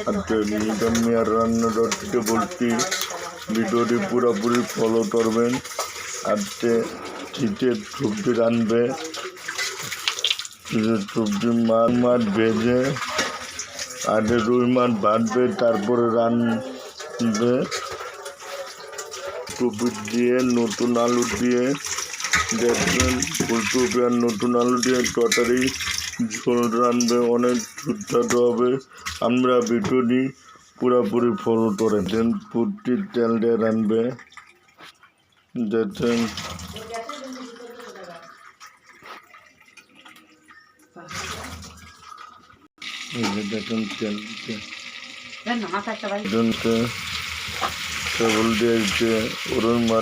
আজকে নিজাম মিয়ার রান্নাঘর থেকে বলছি, ভিডিওটি পুরোপুরি ফলো করবেন। আজকে শীতের সবজি রানবে শীতের সবজি মাছ মাছ ভেজে, আগে রুই মাছ ভাজবে তারপরে রানবে কপি দিয়ে নতুন আলু দিয়ে দেখবেন, ফুলকপি আর নতুন আলু দিয়ে তরকারি ঝোল রানবে অনেক সুস্বাদু হবে। আমরা ভিডিওটি পুরোপুরি ফলো করে। দেন পুটির তেল দিয়ে রানবে দেখেন। যে দেখেন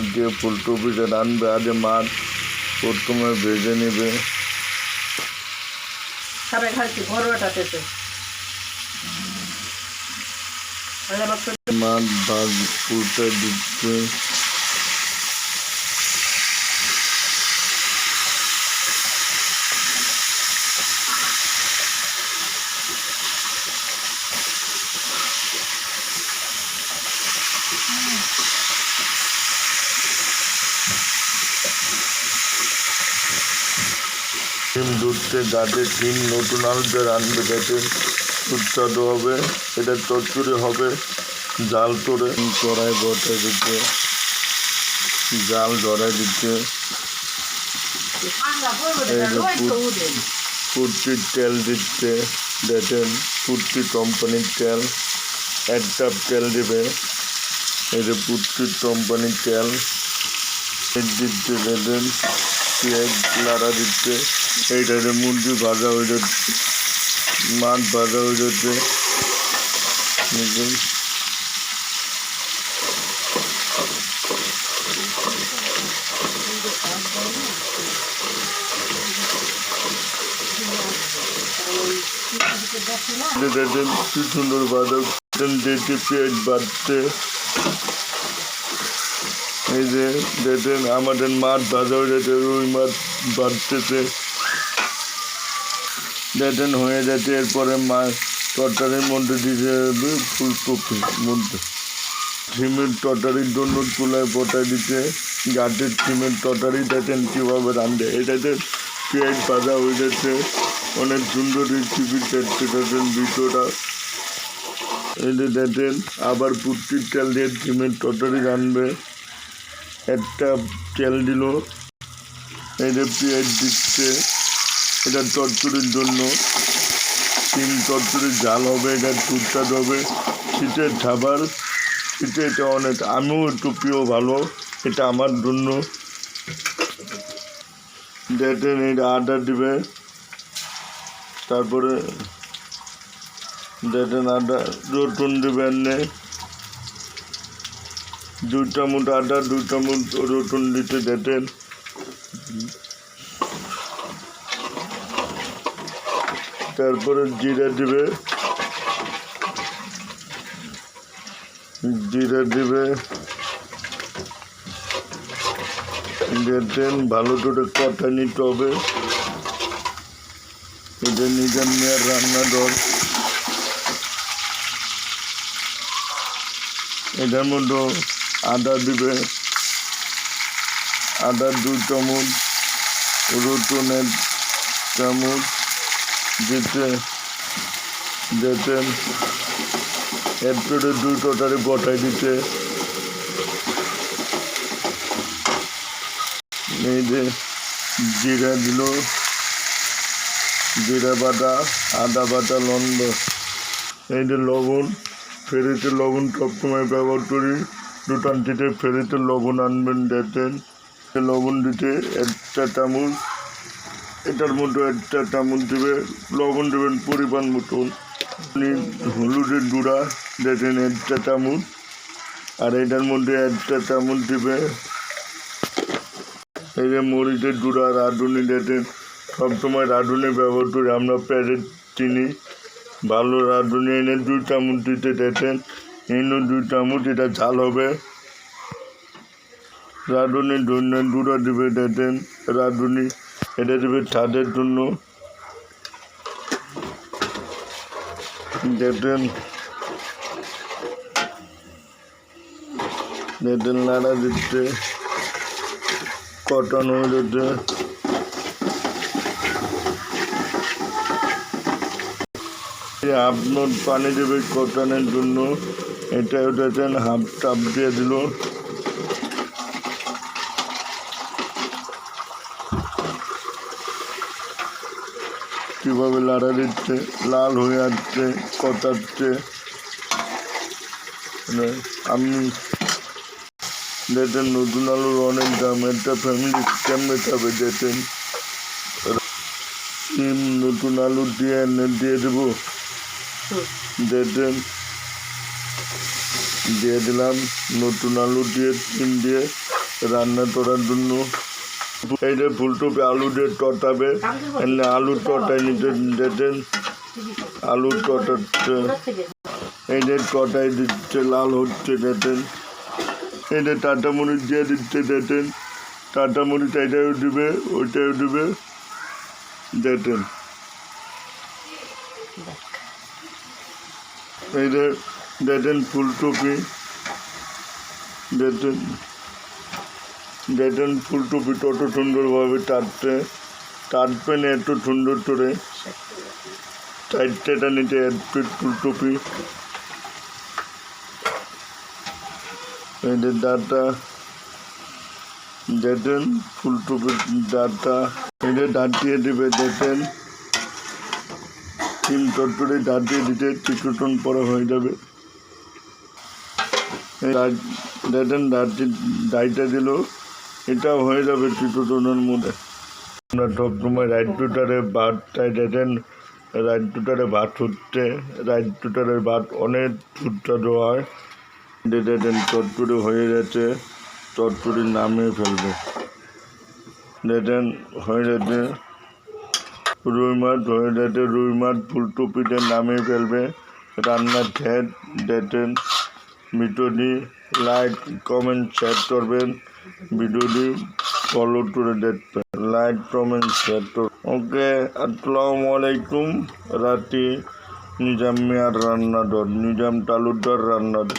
দিয়ে। ফুলকপিটা রানবে আগে মাছ প্রথমে ভেজে নেবে। সবাই খাচ্ছি পেতে। মাছ ভাজ উল্টে দিচ্ছে ডিম দুধকে গাছে ডিম নতুন আলুতে রানবে, যাতে সুস্বাদু হবে। এটা চচ্চড়ি হবে, জাল করে কড়াই বটে দিচ্ছে জাল ধরাই দিচ্ছে কুর্তির তেল দিচ্ছে দেখেন কুর্তি কোম্পানির তেল। এক কাপ তেল দেবে। এই যে ফুটকির কোম্পানির তেল। দিচ্ছে দেখেন। পেঁয়াজ লাড়া দিচ্ছে। এইটাতে মুরগি ভাজা হয়ে যাচ্ছে। মাছ ভাজা হয়ে যাচ্ছে। দেখুন কি সুন্দর বাঁধা দেখতে পেঁয়াজ বাড়ছে। এই যে দেখেন, আমাদের মাছ ভাজা হয়ে যাচ্ছে রুই মাছ বাড়তেছে। দেখেন, হয়ে যাচ্ছে এরপরে মাছ তরকারির মধ্যে দিতে হবে ফুলকপি, মধ্যে। সিমের তরকারির জন্য চুলায় পটাই দিতে, গাছের সিমের তরকারি দেখেন কীভাবে রান্ধে এটাতে পেঁয়াজ ভাজা হয়ে যাচ্ছে অনেক সুন্দর রেসিপি দেখতে দেখেন ভিডিওটা এই যে দেখেন, আবার পুটকির তেল দিয়ে সিমের তরকারি রানবে একটা তেল দিল যে পেঁয়াজ দিচ্ছে। এটা চচ্চড়ির জন্য। তিন চচ্চড়ির জাল হবে, এটা টুকটাক হবে শীতের খাবার শীতে এটা অনেক, আমিও একটু প্রিয়, ভালো। এটা আমার জন্য। দেখেন এটা আদা দিবে। তারপরে দেখেন আদা রসুন দেবেন দুই চামচ আদা দুই চামচ রসুন দিতে দেখেন তারপরে জিরা দিবে। জিরা দিবে। দেখেন ভালো করে কথা নিতে হবে। এটা নিজের মেয়ের রান্নাঘর এটার মধ্যে আদা দিবে। আদা দু চামচ রসুনের চামচ দিতে দিতেন এরপরে দুই তরকারি বটাই দিতে। এই যে জিরা দিল। জিরা বাটা, আদা বাটা লন্ড এই যে লবণ, ফেরিতে লবণ সবসময় ব্যবহার করি। থেকে ফেরিতে লবণ আনবেন দেখেন লবণ দিতে একটা চামচ এটার মধ্যে একটা চামচ দেবে, লবণ দেবেন পরিমাণ মতন। হলুদের গুঁড়া দেখেন একটা চামচ আর এটার মধ্যে একটা চামচ দেবে। এই যে মরিচের গুঁড়া, রাঁধুনি দেখেন সবসময় রাঁধুনি ব্যবহার করি, আমরা প্যারেট চিনি। ভালো রাঁধুনি এনে দুই চামচ দিতে দেখেন নিম্ন দুই চামচ এটা ঝাল হবে। রাঁধুনি ধন্য দুটো দেবে দেন রাঁধুনি এটা দেবে ছাদের জন্য। দেন দেন নাড়া দিচ্ছে। কটন হয়ে যাচ্ছে। নোট পানি দেবে কটনের জন্য। এটা উঠেছেন হাফ টাপ দিয়ে দিল। কীভাবে লাড়া দিচ্ছে, লাল হয়ে যাচ্ছে কতাচ্ছে। মানে আমি দেখেন নতুন আলুর অনেক দাম একটা ফ্যামিলি কেমনে খাবে দেখেন নতুন আলু দিয়ে দিয়ে দেবো। দিয়ে দিলাম নতুন আলু দিয়ে সিম দিয়ে রান্না করার জন্য। এই যে ফুলটুপি আলু দিয়ে টটাবে এনে আলু টটাই নিতে দেখেন আলু টটাচ্ছে এই যে টটাই দিচ্ছে, লাল হচ্ছে দেখেন এই যে টাটা মরিচ দিয়ে দিচ্ছে দেখেন টাটা মরিচ এটাও দিবে, ওইটাও দিবে দেখেন এই যে দেখেন ফুলটুপি দেখেন দেখেন ফুলটুপি তত সুন্দরভাবে টাটতে টাটবেন এত সুন্দর করে। চারটেটা নিচে এক পিট ফুলটুপি এই যে ডাটা দেখেন ফুলটুপির ডাটা এই যে দেবে দেখেন সিম চটচড়ি ডাটিয়ে দিতে কিছুক্ষণ পরে হয়ে যাবে। দেখেন ডাটি ডাইটা দিল। এটাও হয়ে যাবে কিছুক্ষণের মধ্যে। আমরা সবসময় রাইট টুটারে ভাতটাই দেখেন রাইট টুটারে ভাত হচ্ছে, রাইট টুটারের ভাত অনেক সুস্বাদু হয়। দেখেন চটচড়ি হয়ে গেছে চটচড়ি নামিয়ে ফেলবে। দেখেন হয়ে গেছে। রুই মাছ হয়ে গেছে রুই মাছ ফুলটুপিতে নামিয়ে ফেলবে। রান্নার ঠেট দেখেন ভিডিওটি লাইক, কমেন্ট, শেয়ার করবেন। ভিডিওটি ফলো করে দেখবেন, লাইক, কমেন্ট, শেয়ার করবেন। ওকে, আসসালামু আলাইকুম। রাতি, নিজাম মিয়ার রান্নাঘর, নিজাম তালুকদার রান্নাঘর।